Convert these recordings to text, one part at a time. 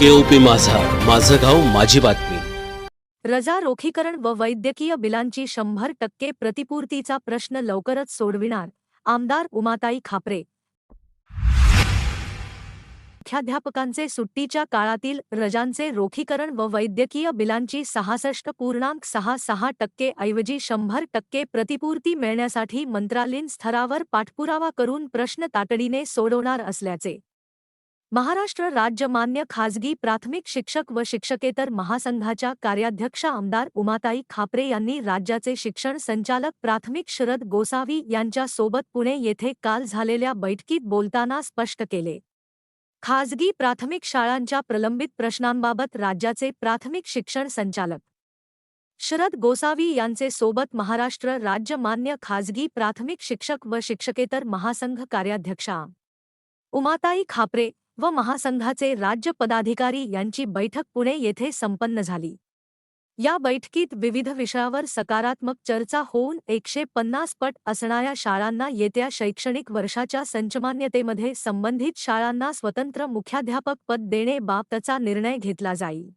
केओपी माझा. माझं गाव माझी बातमी. रजा रोखीकरण व वैद्यकीय बिलांची शंभर टक्के प्रतिपूर्तीचा प्रश्न लवकरच सोडविणार आमदार उमाताई खापरे. मुख्याध्यापकांचे सुट्टीच्या काळातील रजांचे रोखीकरण व वैद्यकीय बिलांची सहासष्ट पूर्णांक सहा सहा टक्के ऐवजी शंभर टक्के प्रतिपूर्ती मिळण्यासाठी मंत्रालयीन स्तरावर पाठपुरावा करून प्रश्न तातडीने सोडवणार असल्याचे महाराष्ट्र राज्य मान्य खाजगी प्राथमिक शिक्षक व शिक्षकेतर महासंघाच्या कार्याध्यक्ष आमदार उमाताई खापरे यांनी राज्याचे शिक्षण संचालक प्राथमिक शरद गोसावी यांच्यासोबत पुणे येथे काल झालेल्या बैठकीत बोलताना स्पष्ट केले. खाजगी प्राथमिक शाळांच्या प्रलंबित प्रश्नांबाबत राज्याचे प्राथमिक शिक्षण संचालक शरद गोसावी यांचे सोबत महाराष्ट्र राज्य मान्य खाजगी प्राथमिक शिक्षक व शिक्षकेतर महासंघ कार्याध्यक्षा उमाताई खापरे व महासंघाचे राज्य पदाधिकारी यांची बैठक पुणे येथे संपन्न झाली. या बैठकीत विविध विषयावर सकारात्मक चर्चा होऊन एकशे पन्नास पट असणाऱ्या शाळांना येत्या शैक्षणिक वर्षाच्या संचमान्यतेमध्ये संबंधित शाळांना स्वतंत्र मुख्याध्यापक पद देणे बाबतचा निर्णय घेतला जाईल.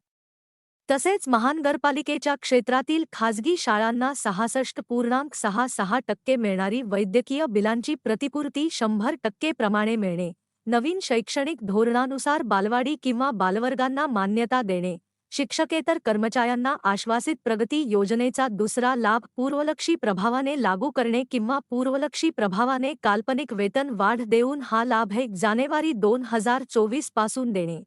तसेच महानगरपालिकेच्या क्षेत्रातील खाजगी शाळांना सहासष्ट पूर्णांक सहा सहा टक्के मिळणारी वैद्यकीय बिलांची प्रतिपूर्ती शंभर टक्के प्रमाणे मिळणे नवीन शैक्षणिक धोरणानुसार बालवाडी किंवा बालवर्गांना मान्यता देणे शिक्षकेतर कर्मचाऱ्यांना आश्वासित प्रगती योजनेचा दुसरा लाभ पूर्वलक्षी प्रभावाने लागू करणे किंवा पूर्वलक्षी प्रभावाने काल्पनिक वेतन वाढ देऊन हा लाभ एक जानेवारी दोन हजार चोवीसपासून देणे.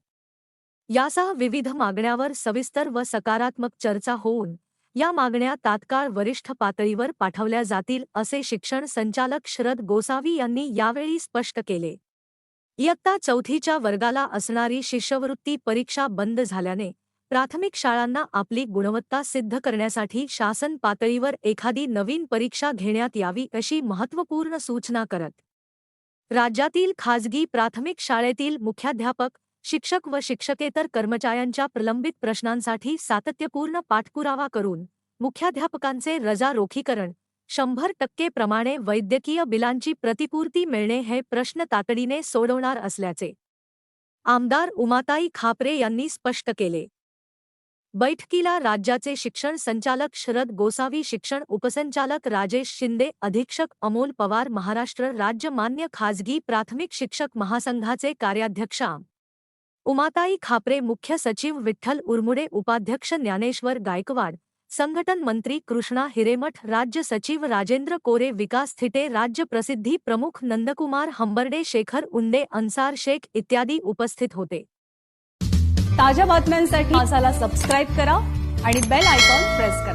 यासह विविध मागण्यावर सविस्तर व सकारात्मक चर्चा होऊन या मागण्या तात्काळ वरिष्ठ पातळीवर पाठवल्या जातील असे शिक्षण संचालक शरद गोसावी यांनी यावेळी स्पष्ट केले. इयत्ता चौथीच्या वर्गाला असणारी शिष्यवृत्ती परीक्षा बंद झाल्याने प्राथमिक शाळांना आपली गुणवत्ता सिद्ध करण्यासाठी शासन पातळीवर एखादी नवीन परीक्षा घेण्यात यावी अशी महत्त्वपूर्ण सूचना करत. राज्यातील खाजगी प्राथमिक शाळेतील मुख्याध्यापक शिक्षक व शिक्षकेतर कर्मचाऱ्यांच्या प्रलंबित प्रश्नांसाठी सातत्यपूर्ण पाठपुरावा करून मुख्याध्यापकांचे रजा रोखीकरण शंभर टक्के प्रमाणे वैद्यकीय बिलांची प्रतिपूर्ती मिळणे हे प्रश्न तातडीने सोडवणार असल्याचे आमदार उमाताई खापरे यांनी स्पष्ट केले. बैठकीला राज्याचे शिक्षण संचालक शरद गोसावी शिक्षण उपसंचालक राजेश शिंदे अधीक्षक अमोल पवार महाराष्ट्र राज्य मान्य खाजगी प्राथमिक शिक्षक महासंघाचे कार्याध्यक्षा उमाताई खापरे मुख्य सचिव विठ्ठल उरमुडे उपाध्यक्ष ज्ञानेश्वर गायकवाड संघटन मंत्री कृष्णा हिरेमठ राज्य सचिव राजेंद्र कोरे विकास थिटे राज्य प्रसिद्धी प्रमुख नंदकुमार हंबर्डे शेखर उंडे अन्सार शेख इत्यादी उपस्थित होते. ताज्या बातम्यांसाठी मासाला सबस्क्राईब करा आणि बेल आयकॉन प्रेस करा.